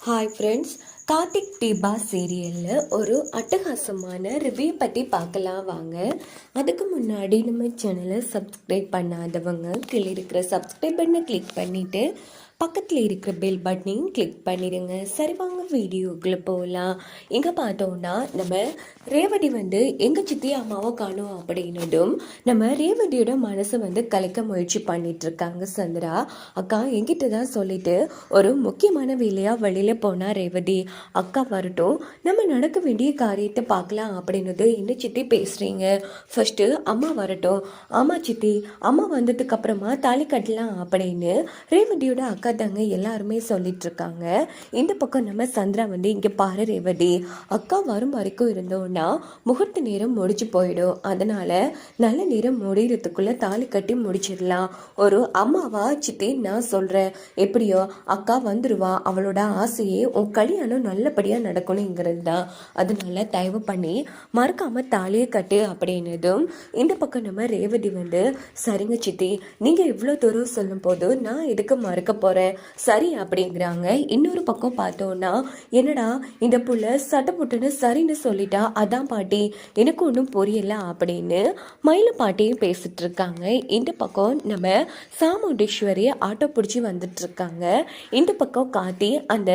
Hi friends Karthik Deepa சீரியலில் ஒரு அட்டகாசமான ரிவ்யூ பற்றி பார்க்கலாம் வாங்க. அதுக்கு முன்னாடி நம்ம சேனலை சப்ஸ்கிரைப் பண்ணாதவங்க கீழே இருக்கிற சப்ஸ்கிரைப் பண்ணை கிளிக் பண்ணிவிட்டு பக்கத்தில் இருக்கிற பெல் பட்டனையும் கிளிக் பண்ணிடுங்க. சரி வாங்க வீடியோக்குள்ளே போகலாம் இங்கே பார்த்தோம்னா நம்ம ரேவதி வந்து எங்கள் சித்தி அம்மாவை காணும் அப்படின்னதும் நம்ம ரேவதியோட மனசை வந்து கலைக்க முயற்சி பண்ணிகிட்ருக்காங்க சந்திரா. அக்கா எங்கிட்ட தான் சொல்லிட்டு ஒரு முக்கியமான வேலையாக வெளியில் போனால் ரேவதி? அக்கா வரட்டும் நம்ம நடக்க வேண்டிய காரியத்தை பார்க்கலாம் அப்படின்னது என்ன சித்தி பேசுகிறீங்க ஃபஸ்ட்டு அம்மா வரட்டும். அம்மா சித்தி அம்மா வந்ததுக்கப்புறமா தாலி கட்டலாம் அப்படின்னு ரேவதியோட அக்கா தங்க எல்லாருமே சொல்லிகிட்ருக்காங்க இந்த பக்கம் நம்ம சந்திரா வந்து இங்கே பாரு ரேவதி. அக்கா வரும் வரைக்கும் இருந்தோம்னா முகூர்த்த நேரம் முடிச்சு போயிடும். அதனால் நல்ல நேரம் முடிகிறதுக்குள்ளே தாலி கட்டி முடிச்சிடலாம். ஒரு அம்மாவா சித்தி நான் சொல்கிறேன் எப்படியோ அக்கா வந்துடுவா அவளோட ஆசையே உன் கல்யாணம் நல்லபடியாக நடக்கணுங்கிறது தான். அதனால் தயவு பண்ணி மறக்காமல் தாலியை கட்டு அப்படின்னதும் இந்த பக்கம் நம்ம ரேவதி வந்து சரிங்க சித்தி நீங்கள் இவ்வளோ தூரம் சொல்லும் போது நான் எதுக்கு மறக்க போறேன் சரி அப்படிங்கிறாங்க. இன்னொரு பக்கம் பார்த்தோன்னா என்னடா இந்த புள்ள சட்டை புட்டுன்னு சரின்னு சொல்லிட்டா அதான் பாட்டி எனக்கு ஒன்றும் புரியல அப்படின்னு மயில பாட்டியும் பேசிட்டு இருக்காங்க. இந்த பக்கம் நம்ம சாமுண்டீஸ்வரி ஆட்டோ பிடிச்சி வந்துட்டு இருக்காங்க. இந்த பக்கம் காட்டி அந்த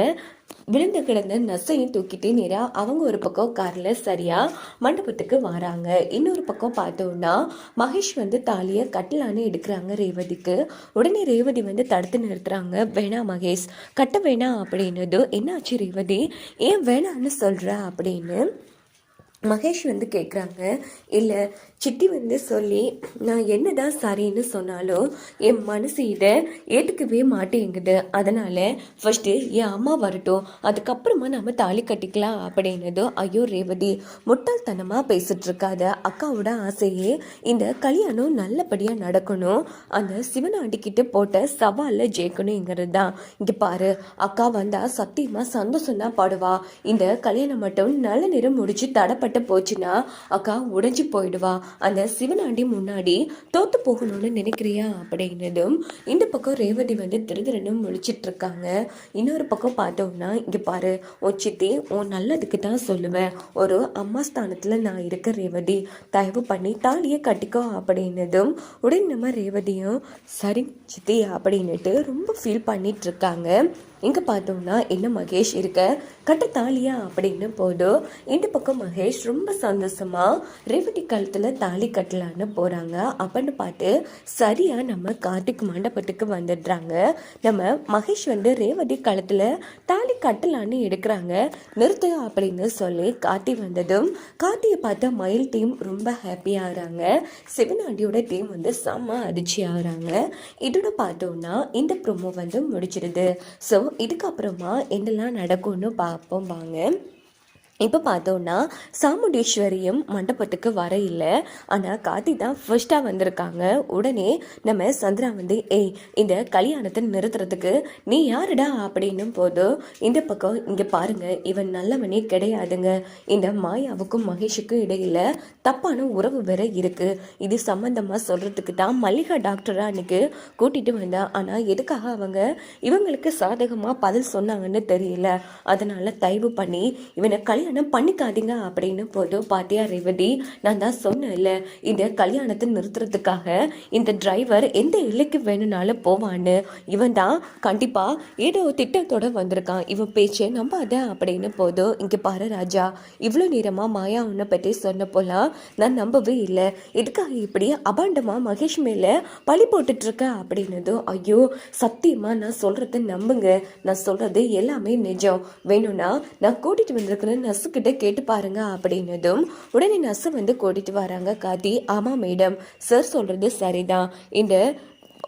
விழுந்து கிடந்த நசையும் தூக்கிட்டு நேராக அவங்க ஒரு பக்கம் காரில் சரியாக மண்டபத்துக்கு வராங்க. இன்னொரு பக்கம் பார்த்தோன்னா மகேஷ் வந்து தாலியை கட்டலான்னு எடுக்கிறாங்க ரேவதிக்கு. உடனே ரேவதி வந்து தடுத்து நிறுத்துறாங்க. வேணாம் மகேஷ் கட்ட வேணாம் அப்படின்னதும் என்னாச்சு ரேவதி? ஏன் வேணான்னு சொல்கிற அப்படின்னு மகேஷ் வந்து கேட்குறாங்க இல்லை சித்தி வந்து சொல்லி நான் என்னதான் சரின்னு சொன்னாலும் என் மனசு இதை ஏற்றுக்கவே மாட்டேங்குது. அதனால் ஃபஸ்ட்டு என் அம்மா வரட்டும். அதுக்கப்புறமா நம்ம தாலி கட்டிக்கலாம். அப்படின்னதும் ஐயோ ரேவதி முட்டாள்தனமாக பேசிட்டு இருக்காத அக்காவோட ஆசையே இந்த கல்யாணம் நல்லபடியாக நடக்கணும். அந்த சிவனாண்டிக்கிட்ட போட்ட சவாலில் ஜெயிக்கணுங்கிறது தான் இங்கே பாரு அக்கா வந்தால் சத்தியமாக சந்தோஷம் தான் பாடுவா. இந்த கல்யாணம் மட்டும் நல்ல நேரம் முடிச்சு தடப்பட்டு போச்சுன்னா அக்கா உடைஞ்சு போயிடுவா. அந்த சிவனாண்டி முன்னாடி தோத்து போகணும்னு நினைக்கிறியா அப்படின்னதும் இந்த பக்கம் ரேவதி வந்து திருதிரனும் முழிச்சிட்டு இருக்காங்க இன்னொரு பக்கம் பார்த்தோம்னா இங்கே பாரு உன் சித்தி உன் நல்லதுக்கு தான் சொல்லுவேன் ஒரு அம்மா ஸ்தானத்தில் நான் இருக்க ரேவதி தயவு பண்ணி தாலியை கட்டிக்கோ அப்படின்னதும் உடனே நம்ம ரேவதியும் சரி சித்தி அப்படின்னுட்டு ரொம்ப ஃபீல் பண்ணிட்டு இருக்காங்க இங்கே பார்த்தோம்னா என்ன மகேஷ் இருக்க? கட்ட தாலியா அப்படின்னு போதும் இந்த பக்கம் மகேஷ் ரொம்ப சந்தோஷமாக ரேவதி காலத்தில் தாலி கட்டலான்னு போகிறாங்க அப்படின்னு பார்த்து சரியாக நம்ம கார்த்திக் மண்டபத்துக்கு வந்துடுறாங்க. நம்ம மகேஷ் வந்து ரேவதி காலத்தில் தாலி கட்டலான்னு எடுக்கிறாங்க. நிறுத்து அப்படின்னு சொல்லி கார்த்தி வந்ததும் கார்த்தியை பார்த்தா மயில் டீம் ரொம்ப ஹாப்பியாகிறாங்க சிவனாண்டியோட டீம் வந்து செம்ம அதிர்ச்சி ஆகிறாங்க. இதோட பார்த்தோம்னா இந்த ப்ரோமோ வந்து முடிச்சிருது ஸோ இதுக்கப்புறமா என்னெல்லாம் நடக்கும்னு பார்ப்போம் வாங்க. இப்போ பார்த்தோன்னா சாமுண்டீஸ்வரியும் மண்டபத்துக்கு வர இல்லை. ஆனால் கார்த்தி தான் ஃபர்ஸ்ட்டாக வந்திருக்காங்க. உடனே நம்ம சந்திரா வந்து ஏய் இந்த கல்யாணத்தை நிறுத்துறதுக்கு நீ யாருடா? அப்படின்னும் போது இந்த பக்கம் இங்கே பாருங்கள் இவன் நல்லவனே கிடையாதுங்க. இந்த மாயாவுக்கும் மகேஷுக்கும் இடையில தப்பான உறவு வேற இருக்குது இது சம்மந்தமாக சொல்கிறதுக்கு தான் மல்லிகா டாக்டராக அன்னைக்கு கூட்டிகிட்டு வந்தேன் ஆனால் எதுக்காக அவங்க இவங்களுக்கு சாதகமாக பதில் சொன்னாங்கன்னு தெரியல. அதனால் தயவு பண்ணி இவனை கல்யாணம் பண்ணிக்காதீங்க அப்படின்னு போதும் பாத்தியா ரேவதி? நான் தான் சொன்னேன்ல இதை கல்யாணத்தை நிறுத்துறதுக்காக இந்த டிரைவர் எந்த எல்லைக்கு வேணும்னாலும் போவான்னு. இவன் தான் கண்டிப்பா ஏதோ திட்டத்தோட வந்திருக்கான். இவன் பேச்சை நம்பாத அப்படின்னு போதும் இங்க பாரு ராஜா இவ்வளோ நேரமா மாயா உன்னை பற்றி சொன்ன போலாம் நான் நம்பவே இல்லை. எதுக்காக இப்படி அபாண்டமா மகேஷ் மேல பழி போட்டுட்ருக்க? அப்படின்னதும் ஐயோ சத்தியமா நான் சொல்கிறத நம்புங்க. நான் சொல்றது எல்லாமே நிஜம். வேணும்னா நான் கூட்டிட்டு வந்திருக்கிறேன்னு நான் கிட்ட கேட்டு பாருங்க அப்படின்னதும் உடனே நர்ஸு வந்து கூட்டிட்டு வராங்க காத்தி ஆமாம் மேடம். சார் சொல்றது சரிதான். இந்த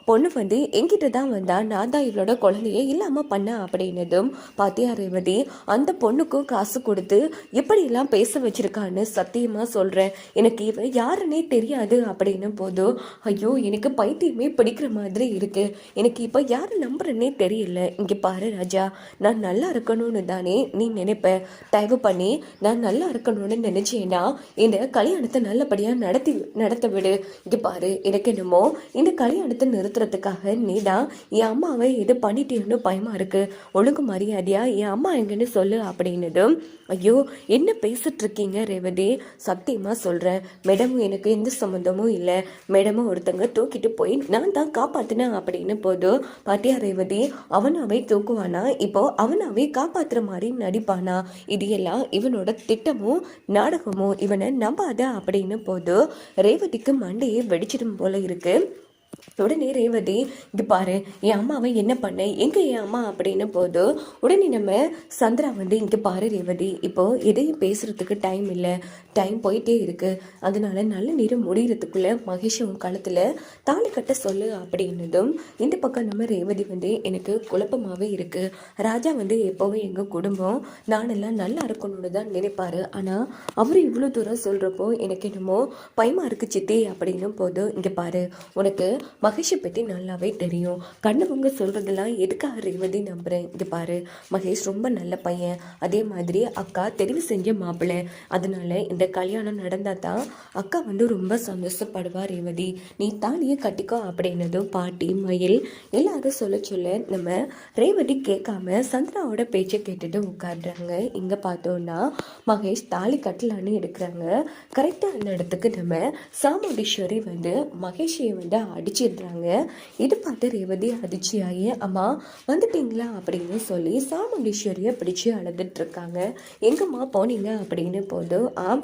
பொண்ணு வந்து என்கிட்ட தான் வந்தா நான் தான் இவளோட குழந்தைய இல்லாமல் பண்ண அப்படின்னதும் பாத்தியா ரேவதி? அந்த பொண்ணுக்கும் காசு கொடுத்து எப்படியெல்லாம் பேச வச்சிருக்கான்னு சத்தியமாக சொல்கிறேன் எனக்கு இவ யாருன்னே தெரியாது அப்படின்னு போதும் ஐயோ எனக்கு பைத்தியமே பிடிக்கிற மாதிரி இருக்குது எனக்கு இப்போ யாரை நம்புறேன்னே தெரியல. இங்கே பாரு ராஜா நான் நல்லா இருக்கணும்னு தானே நீ நினைப்ப. தயவு பண்ணி நான் நல்லா இருக்கணும்னு நினச்சேன்னா இந்த கல்யாணத்தை நல்லபடியாக நடத்தி நடத்த விடு. இங்கே பாரு எனக்கு என்னமோ இந்த கல்யாணத்தை நிறுத்த காப்பாத்துறதுக்காக நீ தான் என் அம்மாவை இது பண்ணிட்டேன்னு பயமா இருக்கு. ஒழுங்கு மரியாதையா? என் அம்மா எங்கன்னு சொல்லு அப்படின்னதும் ஐயோ என்ன பேசிட்டு இருக்கீங்க ரேவதி? சத்தியமா சொல்றேன் மேடமும் எனக்கு எந்த சம்மந்தமும் இல்லை. மேடமும் ஒருத்தங்க தூக்கிட்டு போய் நான் தான் காப்பாத்தினேன் அப்படின்னு போதும் பாத்தியா ரேவதி? அவனாவே தூக்குவானா? இப்போ அவனாவே காப்பாத்துற மாதிரி நடிப்பானா? இது எல்லாம் இவனோட திட்டமும் நாடகமும். இவனை நம்பாத அப்படின்னு போதும் ரேவதிக்கு மண்டையே வெடிச்சிடும் போல இருக்கு. உடனே ரேவதி இங்கே பாரு என் அம்மாவை என்ன பண்ண எங்கே என் அம்மா? அப்படின்னு போது உடனே நம்ம சந்திரா வந்து இங்கே பாரு ரேவதி இப்போது எதையும் பேசுகிறதுக்கு டைம் இல்லை. டைம் போயிட்டே இருக்குது அதனால நல்ல நேரம் முடிகிறதுக்குள்ளே மகேஷ் உன் காலத்தில் தாலி கட்ட சொல்லு அப்படின்னதும் இந்த பக்கம் நம்ம ரேவதி வந்து எனக்கு குழப்பமாகவே இருக்குது ராஜா வந்து எப்போவும் எங்கள் குடும்பம் நானெல்லாம் நல்லா இருக்கணும்னு தான் நினைப்பாரு. ஆனால் அவர் இவ்வளோ தூரம் சொல்கிறப்போ எனக்கு என்னமோ பயமாக இருக்கு சித்தி அப்படின்னும் போது இங்கே பாரு உனக்கு மகேஷை பற்றி நல்லாவே தெரியும். கண்ணவங்க சொல்கிறதெல்லாம் எதுக்காக ரேவதி நம்புகிறேன் இங்கே பாரு மகேஷ் ரொம்ப நல்ல பையன். அதே மாதிரி அக்கா தெரிவு செஞ்ச மாப்பிள்ளை அதனால இந்த கல்யாணம் நடந்தால் தான் அக்கா வந்து ரொம்ப சந்தோஷப்படுவா ரேவதி. நீ தாலியை கட்டிக்கோ அப்படின்னதும் பாட்டி மயில் எல்லாரும் சொல்ல சொல்ல நம்ம ரேவதி கேட்காம சந்திராவோட பேச்சை கேட்டுட்டு உட்காடுறாங்க இங்கே பார்த்தோன்னா மகேஷ் தாலி கட்டலான்னு எடுக்கிறாங்க. கரெக்டாக அந்த இடத்துக்கு நம்ம சாமுண்டீஸ்வரி வந்து மகேஷியை வந்து ஆடி அடிச்சிடுறாங்க இது பார்த்து ரேவதி அதிர்ச்சியாகி அம்மா வந்துட்டீங்களா? அப்படின்னு சொல்லி சாமுண்டீஸ்வரியை பிடிச்சி அழுதுட்டு இருக்காங்க. எங்கம்மா போனீங்க? அப்படின்னு போதும் ஆ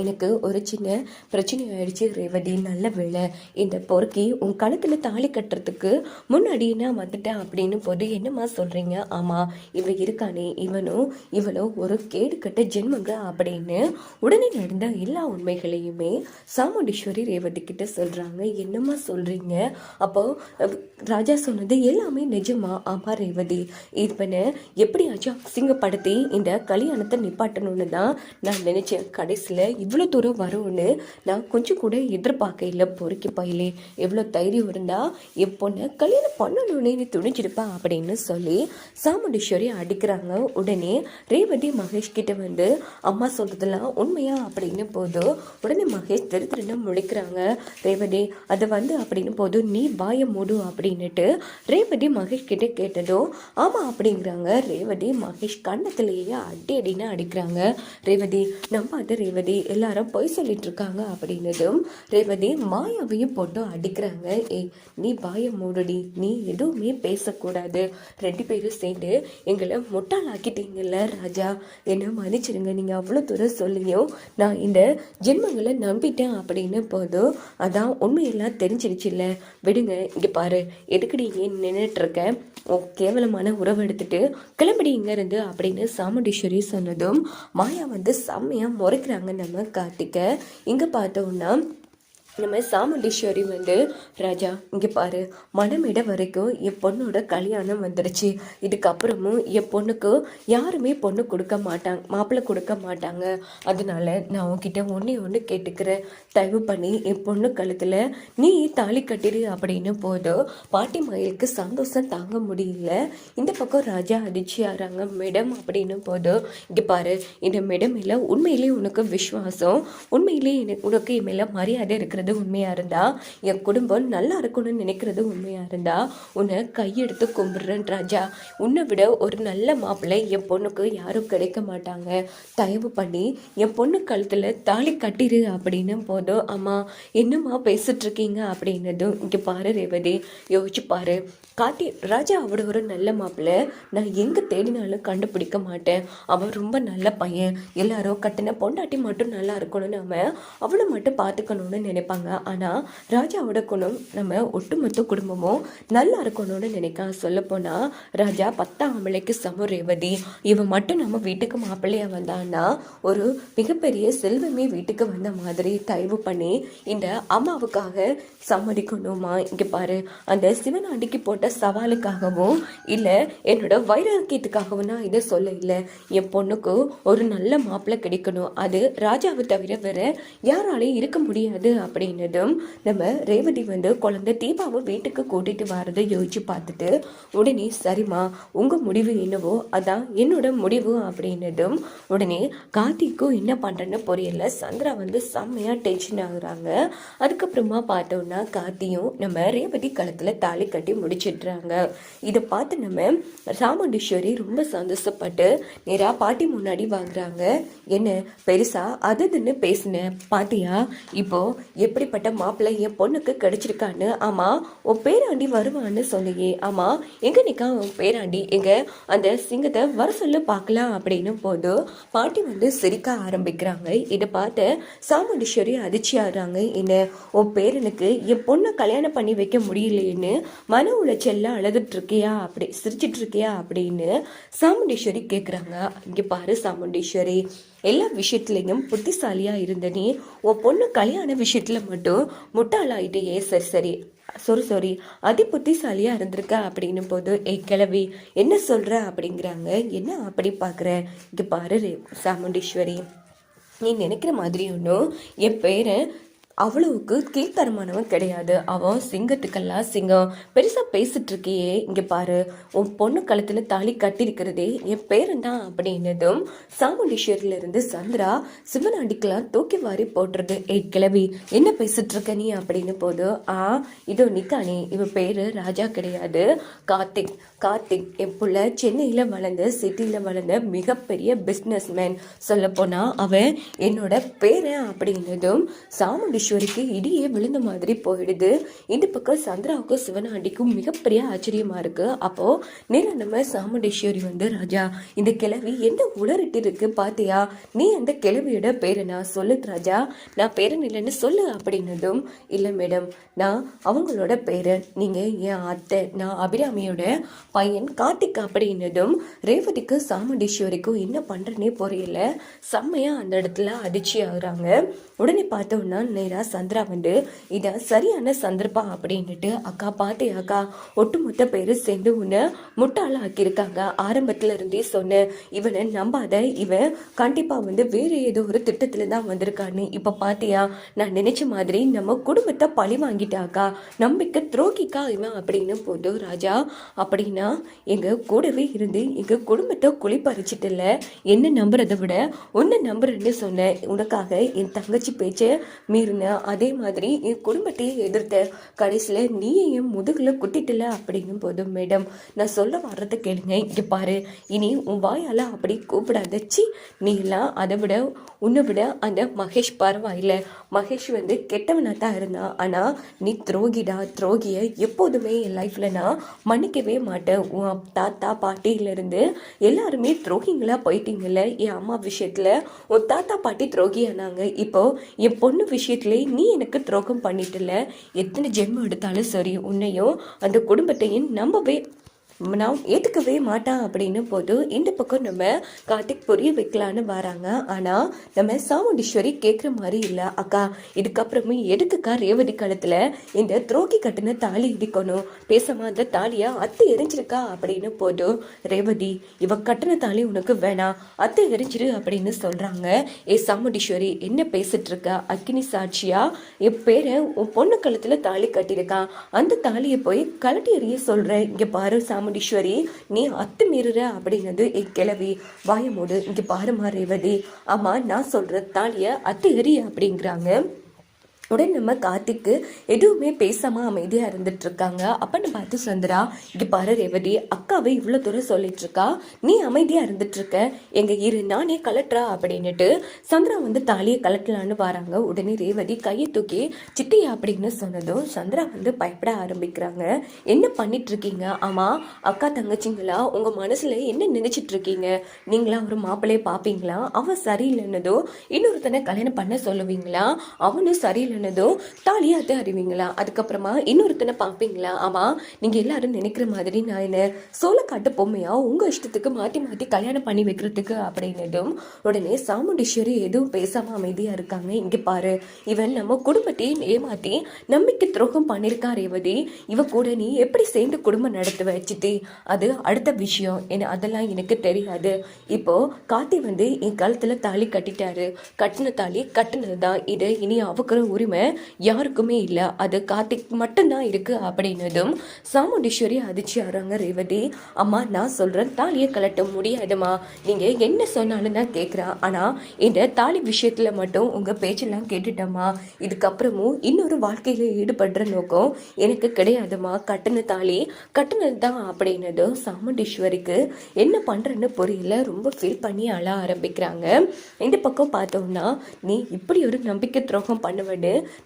எனக்கு ஒரு சின்ன பிரச்சனை ஆயிடுச்சு ரேவதி. நல்ல வேலை இந்த பொறுக்கி உன் கழுத்தில் தாலி கட்டுறதுக்கு முன்னாடி நான் வந்துட்டேன் அப்படின்னு போது என்னம்மா சொல்கிறீங்க ஆமாம் இவன் இருக்கானே. இவனும் இவளோ ஒரு கேடு கட்ட ஜென்மங்க அப்படின்னு உடனே நடந்த எல்லா உண்மைகளையுமே சாமுண்டீஸ்வரி ரேவதி கிட்ட சொல்கிறாங்க என்னம்மா சொல்கிறீங்க அப்போ ராஜா சொன்னது எல்லாமே நிஜமா? ஆமாம் ரேவதி. இவனை எப்படியாச்சும் அசிங்கப்படுத்தி இந்த கல்யாணத்தை நிப்பாட்டணும்னு தான் நான் நினச்சேன். கடைசியில் இவ்வளோ தூரம் வரும்னு நான் கொஞ்சம் கூட எதிர்பார்க்கல பொறுக்கி பயிலே எவ்வளோ தைரியம் இருந்தால் என் பொண்ணை கல்யாணம் பண்ணணும்னு நீ துணிஞ்சிருப்பா அப்படின்னு சொல்லி சாமுண்டீஸ்வரி அடிக்கிறாங்க. உடனே ரேவதி மகேஷ் கிட்ட வந்து அம்மா சொல்கிறதுலாம் உண்மையா? அப்படின்னு போதும் உடனே மகேஷ் திரு திருன்னு முழிக்கிறாங்க. ரேவதி அது வந்து அப்படின்னு போதும் நீ வாய மூடு அப்படின்னுட்டு ரேவதி மகேஷ் கிட்ட கேட்டதும் ஆமாம் அப்படிங்கிறாங்க. ரேவதி மகேஷ் கண்ணத்துலேயே அடி அடின்னு அடிக்கிறாங்க. ரேவதி நம்பாத ரேவதி எல்லாரும் பொய் சொல்லிட்டு இருக்காங்க அப்படின்னதும் ரேவதி மாயாவையும் போட்டு அடிக்கிறாங்க. ஏய் நீ பாய மூடுடி. நீ எதுவுமே பேசக்கூடாது. ரெண்டு பேரும் சேர்ந்து எங்களை முட்டாளாக்கிட்டீங்கல்ல ராஜா. என்ன மன்னிச்சிடுங்க. நீங்கள் அவ்வளோ தூரம் சொல்லியும் நான் இந்த ஜென்மங்களை நம்பிட்டேன். அப்படின்னு போதும் அதான் உண்மையெல்லாம் தெரிஞ்சிருச்சுல்ல விடுங்க இங்கே பாரு. எதுக்கடி ஏன் நின்றுட்டு இருக்க கேவலமான உறவு எடுத்துட்டு கிளம்பிடி இங்கேருந்து. அப்படின்னு சாமுண்டீஸ்வரி சொன்னதும் மாயா வந்து செம்மையா முறைக்கிறாங்க நம்ம காட்டிக்க. இங்க பார்த்தோம்னா நம்ம சாமுண்டீஸ்வரி வந்து ராஜா இங்கே பாரு மனமிட வரைக்கும் என் பொண்ணோட கல்யாணம் வந்துடுச்சு இதுக்கப்புறமும் என் பொண்ணுக்கு யாருமே பொண்ணு கொடுக்க மாட்டாங்க மாப்பிள்ளை கொடுக்க மாட்டாங்க. அதனால நான் உன்கிட்ட ஒன்றே ஒன்று கேட்டுக்கிறேன். தயவு பண்ணி என் பொண்ணு கழுத்தில் நீ தாலி கட்டிடு அப்படின்னு போதும் பாட்டி மயிலுக்கு சந்தோஷம் தாங்க முடியல. இந்த பக்கம் ராஜா அதிர்ச்சியாகிறாங்க மேடம் அப்படின்னு போதும் இங்கே பாரு இந்த மேடம் இல்லை உண்மையிலேயே உனக்கு விசுவாசம் உண்மையிலேயே எனக்கு உனக்கு என் மேலே மரியாதை நினைக்கிறது உண்மையாக இருந்தா? என் குடும்பம் நல்லா இருக்கணும்னு நினைக்கிறது உண்மையாக இருந்தா? உன்னை கையெடுத்து கும்பிட்றேன் ராஜா. உன்னை விட ஒரு நல்ல மாப்பிள்ளை என் பொண்ணுக்கு யாரும் கிடைக்க மாட்டாங்க. தயவு பண்ணி என் பொண்ணு கழுத்தில் தாலி கட்டிடு அப்படின்னு போதும் அம்மா என்னம்மா பேசிட்ருக்கீங்க அப்படின்னதும் இங்கே பாரு ரேவதி யோசிச்சு பாரு. காட்டி ராஜா அவட ஒரு நல்ல மாப்பிள்ளை. நான் எங்கே தேடினாலும் கண்டுபிடிக்க மாட்டேன். அவன் ரொம்ப நல்ல பையன். எல்லாரும் கட்டின பொண்டாட்டி மட்டும் நல்லா இருக்கணும்னு அவன் அவளை மட்டும் பார்த்துக்கணும்னு நினைப்பாங்க ஆனால் ராஜாவோட குணம் நம்ம ஒட்டுமொத்த குடும்பமும் நல்லா இருக்கணும்னு நினைக்க சொல்லப்போனால் ராஜா பத்தாம் ஆம்பளைக்கு சம ரேவதி. இவன் மட்டும் நம்ம வீட்டுக்கு மாப்பிள்ளையா வந்தான்னா ஒரு மிகப்பெரிய செல்வமே வீட்டுக்கு வந்த மாதிரி தயவு பண்ணி இந்த அம்மாவுக்காக சம்மதிக்கணுமா? இங்கே பாரு. அந்த சிவனாண்டிக்கு போட்ட சவாலுக்காகவும் இல்லை என்னோட வைராக்கியத்துக்காகவும் நான் இதை சொல்ல இல்லை என் பொண்ணுக்கு ஒரு நல்ல மாப்பிள்ளை கிடைக்கணும். அது ராஜாவை தவிர வேற யாராலையும் இருக்க முடியாது. அப்படி அப்படின்னதும் நம்ம ரேவதி வந்து குழந்தை தீபாவை வீட்டுக்கு கூட்டிட்டு வரதை யோசிச்சு பார்த்துட்டு உடனே சரிம்மா உங்க முடிவு என்னவோ அதான் என்னோட முடிவு அப்படின்னதும் உடனே கார்த்திக்கும் என்ன பண்றேன்னு புரியல. சந்திரா வந்து செம்மையா டென்ஷன் ஆகுறாங்க. அதுக்கப்புறமா பார்த்தோம்னா கார்த்தியும் நம்ம ரேவதி களத்தில் தாலி கட்டி முடிச்சிடுறாங்க. இதை பார்த்து நம்ம ராமண்டீஸ்வரி ரொம்ப சந்தோஷப்பட்டு நேராக பாட்டி முன்னாடி வாங்குறாங்க. என்ன பெருசா? அதுன்னு பேசினேன் பாட்டியா இப்போ எப்படிப்பட்ட மாப்பிள்ளை என் பொண்ணுக்கு கிடைச்சிருக்கான்னு? ஆமாம் உன் பேராண்டி வருவான்னு சொன்னியே ஆமாம் எங்கே நிற்கா உன் பேராண்டி? எங்கே அந்த சிங்கத்தை வர சொல்லு பார்க்கலாம் அப்படின்னு போது பாட்டி வந்து சிரிக்க ஆரம்பிக்கிறாங்க. இதை பார்த்து சாமுண்டீஸ்வரி அதிர்ச்சி ஆடுறாங்க என்ன உன் பேரனுக்கு என் பொண்ணை கல்யாணம் பண்ணி வைக்க முடியலையேன்னு மன உளைச்சல்ல அழுதுட்டு இருக்கியா அப்படி சிரிச்சிட்டு இருக்கியா அப்படின்னு சாமுண்டீஸ்வரி கேட்குறாங்க இங்கே பாரு சாமுண்டீஸ்வரி எல்லா விஷயத்துலையும் புத்திசாலியாக இருந்த நீ உன் பொண்ணு கல்யாண விஷயத்தில் மட்டும் முட்டாளாயிட்டே சரி சரி. சாரி சாரி அதி புத்திசாலியாக இருந்திருக்க அப்படின்னும் போது ஏ கிளவி என்ன சொல்கிற அப்படிங்கிறாங்க. என்ன அப்படி பார்க்குற இங்கே பாரு ரே- சாமுண்டீஸ்வரி. நீ நினைக்கிற மாதிரி ஒன்றும் என் பேரை அவ்வளவுக்கு கீழ்த்தரமானவன் கிடையாது. அவன் சிங்கத்துக்கெல்லாம் சிங்கம். பெருசாக பேசிட்டு இருக்கியே இங்கே பாரு. உன் பொண்ணு கழுத்தில் தாலி கட்டியிருக்கிறதே என் பேரன் தான் அப்படின்னதும் சாமுண்டீஸ்வரிலிருந்து சந்திரா சிவனாண்டிக்கெல்லாம் தூக்கி வாரி போட்டுருது. ஏய் கிளவி என்ன பேசிட்டு இருக்க நீ? அப்படின்னு போது ஆ இதோ நிக்கானே. இவ பேரு ராஜா கிடையாது. கார்த்திக். கார்த்திக் என் புள்ள சென்னையில் வளர்ந்த சிட்டியில் வளர்ந்த மிகப்பெரிய பிஸ்னஸ் மேன் சொல்லப்போனால் அவன் என்னோட பேரன். அப்படின்னதும் சாமுண்டீஸ்வரிக்கு இடியே விழுந்த மாதிரி போயிடுது. இந்த பக்கம் சந்திராவுக்கும் சிவனாண்டிக்கும் மிகப்பெரிய ஆச்சரியமாக இருக்கு. அப்போ நேரம் நம்ம சாமுண்டீஸ்வரி வந்து ராஜா இந்த கிழவி என்ன உளறிட்டு இருக்கு பாத்தியா? நீ அந்த கிழவியோட பேரனா சொல்லு ராஜா. நான் பேரன் இல்லைன்னு சொல்லு அப்படின்னதும் இல்லை மேடம். நான் அவங்களோட பேரன். நீங்க என் அத்தை. நான் அபிராமியோட பையன் கார்த்திக் அப்படின்னதும் ரேவதிக்கு சாமுண்டீஸ்வரிக்கும் என்ன பண்றேனே புரியல. செம்மையா அந்த இடத்துல அதிர்ச்சி ஆகுறாங்க. உடனே பார்த்தோம்னா நேரா சந்திரா வந்து இதை சரியான சந்தர்ப்பம் அப்படின்னுட்டு அக்கா பாத்தே அக்கா ஒட்டுமொத்த பேரும் சேர்ந்து உன்னை முட்டாள ஆக்கியிருக்காங்க ஆரம்பத்துல இருந்தே சொன்னேன் இவனை நம்பாத இவன் கண்டிப்பா வந்து வேற ஏதோ ஒரு திட்டத்துல தான் வந்திருக்கான்னு இப்ப பாத்தியா? நான் நினைச்ச மாதிரி நம்ம குடும்பத்தை பழி வாங்கிட்டாக்கா நம்பிக்கை துரோகிக்கா இவன்? அப்படின்னு போது ராஜா அப்படின்னா எங்க கூடவே இருந்து எங்க குடும்பத்தை குளிப்பறிச்சிட்டுல என்ன நம்புறதை விட உன்னை நம்புறேன்னு சொன்னேன் உனக்காக என் தங்கச்சி பேச்சை மீறின அதே மாதிரி என் குடும்பத்தையே எதிர்த்த கடைசியில் நீ என் முதுகில் குட்டிட்டல அப்படிங்கும் போது மேடம் நான் சொல்ல வர்றதை கேளுங்க. இங்கே பாரு இனி உன் வாயால் அப்படி கூப்பிடாதச்சி நீ எல்லாம் அதை விட உன்னை விட அந்த மகேஷ் பரவாயில்ல. மகேஷ் வந்து கெட்டவனாக தான் இருந்தான். ஆனால் நீ துரோகிடா துரோகியை எப்போதுமே என் லைஃப்பில் நான் மன்னிக்கவே மாட்டேன். உன் தாத்தா பாட்டியில இருந்து எல்லாருமே துரோகிங்களா போயிட்டீங்கல்ல. என் அம்மா விஷயத்தில் உன் தாத்தா பாட்டி துரோகியானாங்க. இப்போ என் பொண்ணு விஷயத்தில் நீ எனக்கு துரோகம் பண்ணிட்டல. எத்தனை ஜென்மம் எடுத்தாலும் சரி உன்னையும் அந்த குடும்பத்தையும் நம்பவே நான் ஏற்றுக்கவே மாட்டான் அப்படின்னு போது இந்த பக்கம் நம்ம கார்த்திக் புரிய வைக்கலான்னு வராங்க. ஆனால் நம்ம சாமுண்டீஸ்வரி கேட்குற மாதிரி இல்லை. அக்கா இதுக்கப்புறமே எதுக்குக்கா ரேவதி காலத்தில் இந்த துரோகி கட்டின தாலி இடிக்கணும்? பேசாமல் அந்த தாலியை அத்தை எரிஞ்சிருக்கா அப்படின்னு போதும் ரேவதி இவ கட்டின தாலி உனக்கு வேணாம் அத்தை எரிஞ்சிரு அப்படின்னு சொல்கிறாங்க ஏ சாமுண்டீஸ்வரி என்ன பேசிட்டு இருக்க? அக்கினி சாட்சியா? என் பேரை உன் பொண்ணு கழுத்தில் தாலி கட்டியிருக்கான் அந்த தாலியை போய் கலட்டி எறிய சொல்கிறேன் இங்கே பாரு சாமுண்டீஸ்வரி நீ அத்து மீறுற அப்படிங்கிறது ஏ கிளவி வாயமோடு இங்கே பாருமா ரேவதி ஆமாம் நான் சொல்கிற தாலியை அத்து எறி அப்படிங்கிறாங்க. உடனே நம்ம கார்த்திக்கு எதுவுமே பேசாம அமைதியா இருந்துட்டு இருக்காங்க அப்பன்னு பார்த்து சந்திரா இங்க பாரு ரேவதி அக்காவை இவ்வளவு தூரம் சொல்லிட்டு இருக்கா நீ அமைதியா இருந்துட்டு இருக்க எங்க இரு நானே கலட்டுறா அப்படின்னுட்டு சந்திரா வந்து தாலியை கலட்டலான்னு வராங்க. உடனே ரேவதி கையை தூக்கி சிட்டியா அப்படின்னு சொன்னதும் சந்திரா வந்து பயப்பட ஆரம்பிக்கிறாங்க. என்ன பண்ணிட்டு இருக்கீங்க ஆமா அக்கா தங்கச்சிங்களா? உங்க மனசுல என்ன நினைச்சிட்டு இருக்கீங்க நீங்களா ஒரு மாப்பிள்ளைய பாப்பீங்களா அவன் சரியில்லைன்னதோ இன்னொருத்தனை கல்யாணம் பண்ண சொல்லுவீங்களா? அவனும் சரியில்லைன்னதோ தாலியாத்து அறிவிங்களா அதுக்கப்புறமா இன்னொருத்தனை பார்ப்பீங்களா? ஆமா நீங்க எல்லாரும் நினைக்கிற மாதிரி நான் என்ன சோளக்காட்டு பொம்மையா உங்க இஷ்டத்துக்கு மாற்றி மாற்றி கல்யாணம் பண்ணி வைக்கிறதுக்கு அப்படின்னதும் உடனே சாமுண்டீஸ்வரி எதுவும் பேசாமல் அமைதியாக இருக்காங்க. இங்கே பாரு இவன் நம்ம குடும்பத்தையும் ஏமாத்தி நம்பிக்கை துரோகம் பண்ணிருக்கா ரேவதி. இவ கூட நீ எப்படி சேர்ந்து குடும்பம் நடத்துவ வச்சுட்டு அது அடுத்த விஷயம். என்ன அதெல்லாம் எனக்கு தெரியாது. இப்போ கார்த்தி வந்து என் காலத்தில் தாலி கட்டிட்டாரு. கட்டின தாலி கட்டினது தான் இது இனி அவக்கிற உரிமை யாருக்குமே இல்லை. அது கார்த்திக் மட்டும்தான் இருக்குது அப்படின்னதும் சாமுண்டீஸ்வரி அதிர்ச்சி ஆறாங்க ரேவதி. அம்மா நான் சொல்கிறேன் தாலியை கலட்ட முடியாதுமா. நீங்கள் என்ன சொன்னாலும் நான் கேட்குறேன் ஆனால் இந்த தாலி விஷயத்தில் மட்டும் உங்கள் பேச்செல்லாம் கேட்டுட்டேம்மா. இதுக்கப்புறமும் இன்னொரு வாழ்க்கையில் ஈடுபடுற நோக்கம் எனக்கு கிடையாதும்மா கட்டின தாலி கட்டினது தான் அப்படின்னதும் சாமுண்டீஸ்வரிக்கு என்ன பண்ணுறேன்னு புரியல. ரொம்ப ஃபீல் பண்ணி அழ ஆரம்பிக்கிறாங்க. இந்த பக்கம் பார்த்தோம்னா நீ இப்படி ஒரு நம்பிக்கை துரோகம்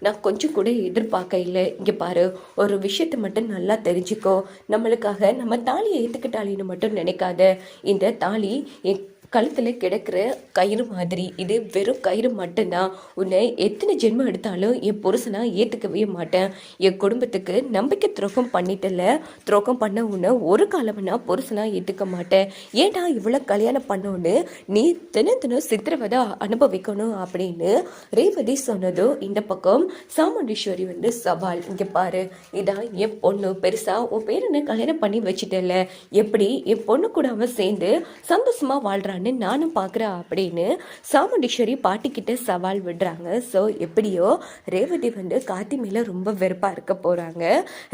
நான் கொஞ்சம் கூட எதிர்பார்க்க இல்லை. இங்கே பாரு ஒரு விஷயத்தை மட்டும் நல்லா தெரிஞ்சுக்கோ. நம்மளுக்காக நம்ம தாலியை ஏற்றுக்கிட்டாலின்னு மட்டும் நினைக்காத. இந்த தாலி என் கழுத்தில் கிடக்கிற கயிறு மாதிரி. இது வெறும் கயிறு மட்டும்தான். உன்னை எத்தனை ஜென்மம் எடுத்தாலும் என் புருஷனா ஏற்றுக்கவே மாட்டேன். என் குடும்பத்துக்கு நம்பிக்கை துரோகம் பண்ணிட்டல துரோகம் பண்ண உன்னை ஒரு காலம் நான் புருஷனா ஏற்றுக்க மாட்டேன். ஏன்டா இவ்வளோ கல்யாணம் பண்ணோன்னு நீ தினம் தினம் சித்திரவதை அனுபவிக்கணும் அப்படின்னு ரேவதி சொன்னதும் இந்த பக்கம் சாமுண்டீஸ்வரி வந்து சவால். இங்கே பாரு இதான் என் பொண்ணு. பெருசாக உன் பேர் என்ன கல்யாணம் பண்ணி வச்சுட்டல எப்படி என் பொண்ணு கூட அவன் சேர்ந்து சந்தோஷமா வாழ்றான்னு நானும் பார்க்குறேன் அப்படின்னு சாமுண்டீஸ்வரி பாட்டிக்கிட்ட சவால் விடுறாங்க. ஸோ எப்படியோ ரேவதி வந்து கார்த்தி மேலே ரொம்ப வெறுப்பாக இருக்க போகிறாங்க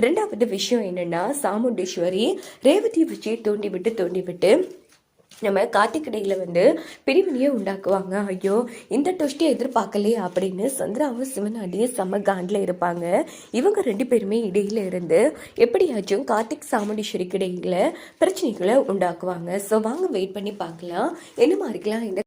ரெண்டாவது விஷயம் என்னென்னா சாமுண்டீஸ்வரி ரேவதியை வச்சு தூண்டி விட்டு தூண்டி விட்டு நம்ம கார்த்திகடையில் வந்து பிரிவினையை உண்டாக்குவாங்க. ஐயோ இந்த டொஸ்ட்டை எதிர்பார்க்கலையே அப்படின்னு சந்திராவும் சிவனாடியும் செம்ம காண்டில் இருப்பாங்க. இவங்க ரெண்டு பேருமே இடையில இருந்து எப்படியாச்சும் கார்த்திக் சாமுண்டீஸ்வரிக்கு இடையில பிரச்சனைகளை உண்டாக்குவாங்க. ஸோ வாங்க வெயிட் பண்ணி பார்க்கலாம். என்ன மாதிரிக்கலாம் இந்த